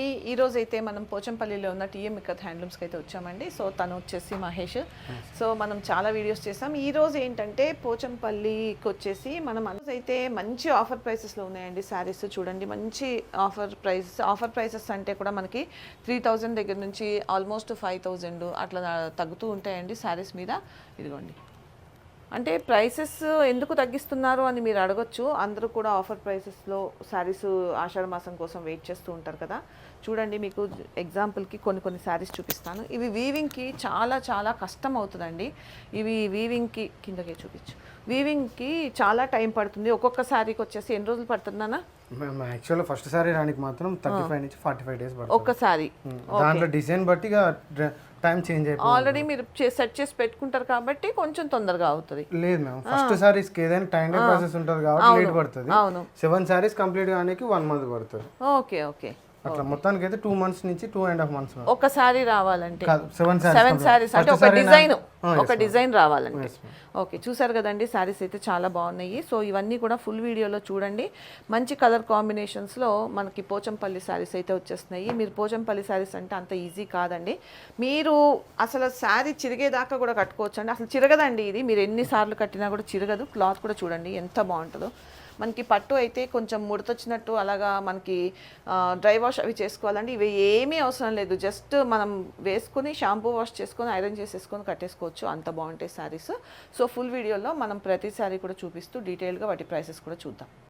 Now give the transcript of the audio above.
ఈ- రోజు అయితే మనం పోచంపల్లిలో ఉన్న టీఎం ఇక్కత్ హ్యాండ్లూమ్స్కి అయితే వచ్చామండి. సో తను వచ్చేసి మహేష్. సో మనం చాలా వీడియోస్ చేసాం. ఈ రోజు ఏంటంటే పోచంపల్లికి వచ్చేసి మనం అయితే మంచి ఆఫర్ ప్రైసెస్లో ఉన్నాయండి శారీస్. చూడండి మంచి ఆఫర్ ప్రైస్ ఆఫర్ ప్రైసెస్ అంటే కూడా మనకి త్రీ థౌజండ్ దగ్గర నుంచి ఆల్మోస్ట్ ఫైవ్ థౌజండ్ అట్లా తగ్గుతూ ఉంటాయండి శారీస్ మీద. ఇదిగోండి. అంటే ప్రైసెస్ ఎందుకు తగ్గిస్తున్నారు అని మీరు అడగొచ్చు. అందరూ కూడా ఆఫర్ ప్రైసెస్లో శారీస్ ఆషాఢ మాసం కోసం వెయిట్ చేస్తూ ఉంటారు కదా. చూడండి మీకు ఎగ్జాంపుల్కి కొన్ని కొన్ని శారీస్ చూపిస్తాను. ఇవి వీవింగ్కి చాలా చాలా కష్టం అవుతుందండి. ఇవి వీవింగ్కి కిందకే చూపించు. వీవింగ్కి చాలా టైం పడుతుంది. ఒక్కొక్క శారీకి వచ్చేసి ఎన్ని రోజులు పడుతుందన్నా మేము యాక్చువల్గా ఫస్ట్ సారీ రానికి మాత్రం థర్టీ ఫైవ్ నుంచి ఫార్టీ ఫైవ్ డేస్ పడుతుంది. ఒక్క శారీ. ఉమ్, దాంట్లో డిజైన్ బట్టి టైం చేంజ్ అయిపోయింది. ఆల్రెడీ మీరు సెట్ చేసి పెట్టుకుంటారు కాబట్టి కొంచెం తొందరగా అవుతుంది. లేదు మ్యామ్. ఫస్ట్ సారీస్కి ఏదైనా టైం ప్రాసెస్ ఉంటుంది కాబట్టి లేట్ పడుతుంది. సెవెన్ సారీస్ కంప్లీట్ కానికి వన్ మంత్ పడుతుంది. Okay okay. అట్లా మొత్తానికి అయితే టూ మంత్స్ నుంచి టూ అండ్ హాఫ్ మంత్స్ ఒక శారీ రావాలంటే. సెవెన్ సెవెన్ శారీస్ అంటే ఒక డిజైన్ ఒక డిజైన్ రావాలంటే. Yes, ఓకే చూసారు కదండి శారీస్ అయితే చాలా బాగున్నాయి. సో ఇవన్నీ కూడా ఫుల్ వీడియోలో చూడండి. మంచి కలర్ కాంబినేషన్స్లో మనకి పోచంపల్లి శారీస్ అయితే వచ్చేస్తున్నాయి. మీరు పోచంపల్లి శారీస్ అంటే అంత ఈజీ కాదండి. మీరు అసలు శారీ చిరిగేదాకా కూడా కట్టుకోవచ్చు అండి అసలు చిరగదండి ఇది. మీరు ఎన్నిసార్లు కట్టినా కూడా చిరగదు. క్లాత్ కూడా చూడండి ఎంత బాగుంటుందో. మనకి పట్టు అయితే కొంచెం ముడతొచ్చినట్టు అలాగా మనకి డ్రై వాష్ అవి చేసుకోవాలండి. ఇవి ఏమీ అవసరం లేదు. జస్ట్ మనం వేసుకుని షాంపూ వాష్ చేసుకొని ఐరన్ చేసేసుకొని కట్టేసుకోవచ్చు. అంత బాగుంటాయి శారీస్ సో ఫుల్ వీడియోలో మనం ప్రతి శారీ కూడా చూపిస్తూ డీటెయిల్గా వాటి ప్రైసెస్ కూడా చూద్దాం.